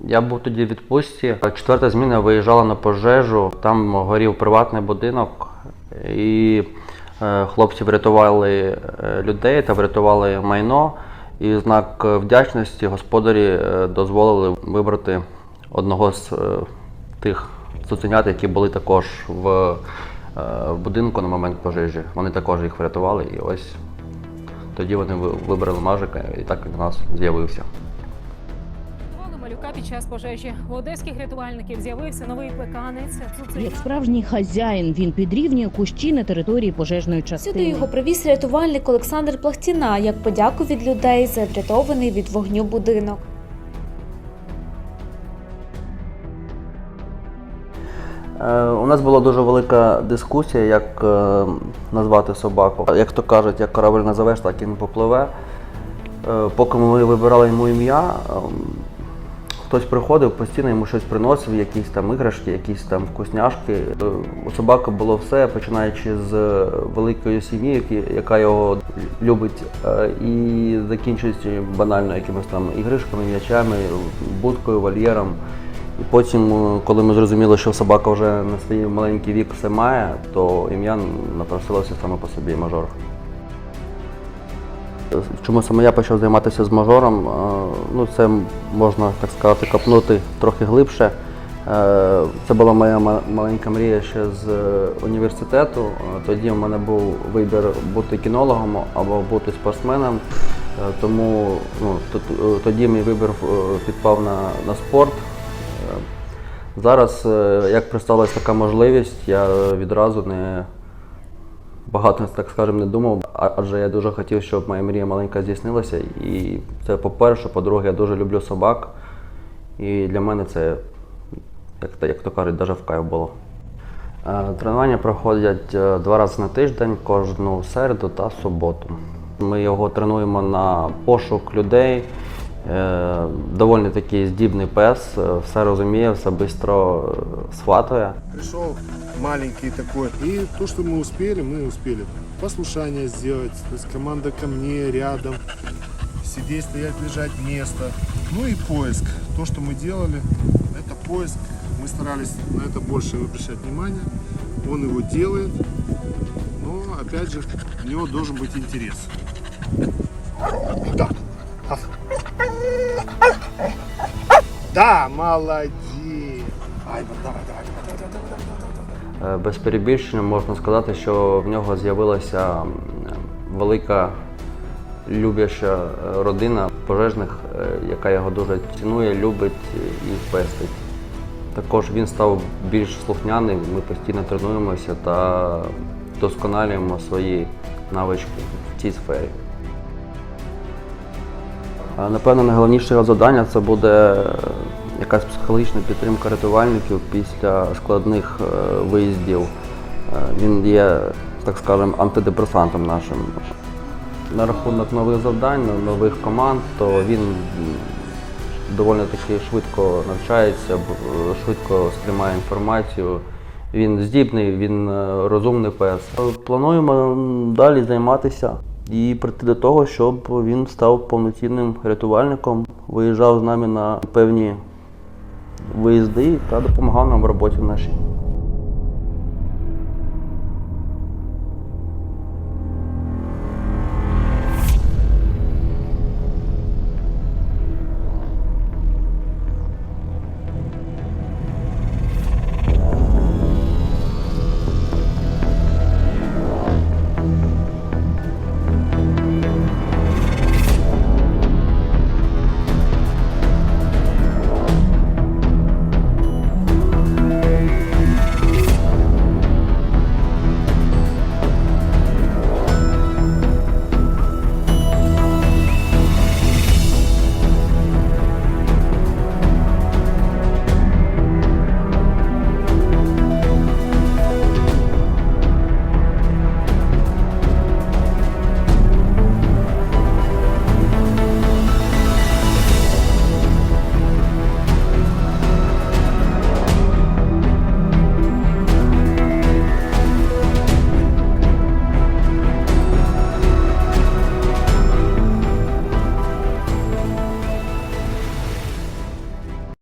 Я був тоді в відпустці. Четверта зміна виїжджала на пожежу. Там горів приватний будинок, і е, хлопці врятували е, людей та врятували майно. І знак вдячності господарі е, дозволили вибрати одного з тих цуценят, які були також в, будинку на момент пожежі. Вони також їх врятували, і ось тоді вони вибрали мажика, і так він у нас з'явився. Малюка під час пожежі. У одеських рятувальників з'явився новий плеканець. Як справжній хазяїн він підрівнює кущі на території пожежної Сюди його привіз рятувальник Олександр Плахтіна як подяку від людей за врятований від вогню будинок. Е, У нас була дуже велика дискусія, як е, назвати собаку. Як то кажуть, як корабель назовеш, так і не попливе. Е, Поки ми вибирали йому ім'я, ем, хтось приходив, постійно йому щось приносив, якісь там іграшки, якісь там вкусняшки. Е, У собаки було все, починаючи з великої сім'ї, яка його любить, е, і закінчуючи банально якимись там іграшками, м'ячами, будкою, вольєром. І потім, е, коли ми зрозуміли, що собака вже на свій маленький вік все має, то ім'я напросилося саме по собі мажор. Чому саме я почав займатися з мажором? Е, Ну, це можна так сказати, копнути трохи глибше. Е, Це була моя маленька мрія ще з е, університету. Тоді в мене був вибір бути кінологом або бути спортсменом. Тому ну, тоді мій вибір підпав на, на спорт. Зараз, як присталася така можливість, я відразу не багато, так скажемо, не думав, адже я дуже хотів, щоб моя мрія маленька здійснилася. І це по-перше, по-друге, я дуже люблю собак. І для мене це, як, то- як то кажуть, навіть в кайф було. Е, Тренування проходять е, два рази на тиждень, кожну середу та суботу. Ми його тренуємо на пошук людей. Е, Доволі такий здібний пес, е, все розуміє, все швидко схватує. Пришел маленький такой. И то, что мы успели, мы успели. Послушание сделать, то есть команда ко мне, рядом. Сидеть, стоять, лежать, место. Ну и поиск. То, что мы делали, это поиск. Мы старались на это больше обращать внимание. Он его делает. Но, опять же, у него должен быть интерес. Да. Да, молодец. Без перебільшення можна сказати, що в нього з'явилася велика любяща е, родина пожежних, е, яка його дуже цінує, любить і пестить. Також він став більш слухняним, ми постійно тренуємося та досконалюємо свої навички в цій сфері. Напевно, найголовніше його завдання це буде е, якась психологічна підтримка рятувальників після складних е, виїздів. Е, Він є, так скажемо, антидепресантом нашим. На рахунок нових завдань, нових команд, то він доволі таки швидко навчається, швидко сприймає інформацію. Він здібний, він розумний пес. Плануємо далі займатися і прийти до того, щоб він став повноцінним рятувальником, виїжджав з нами на певні виїзди та допомагав нам в роботі нашій.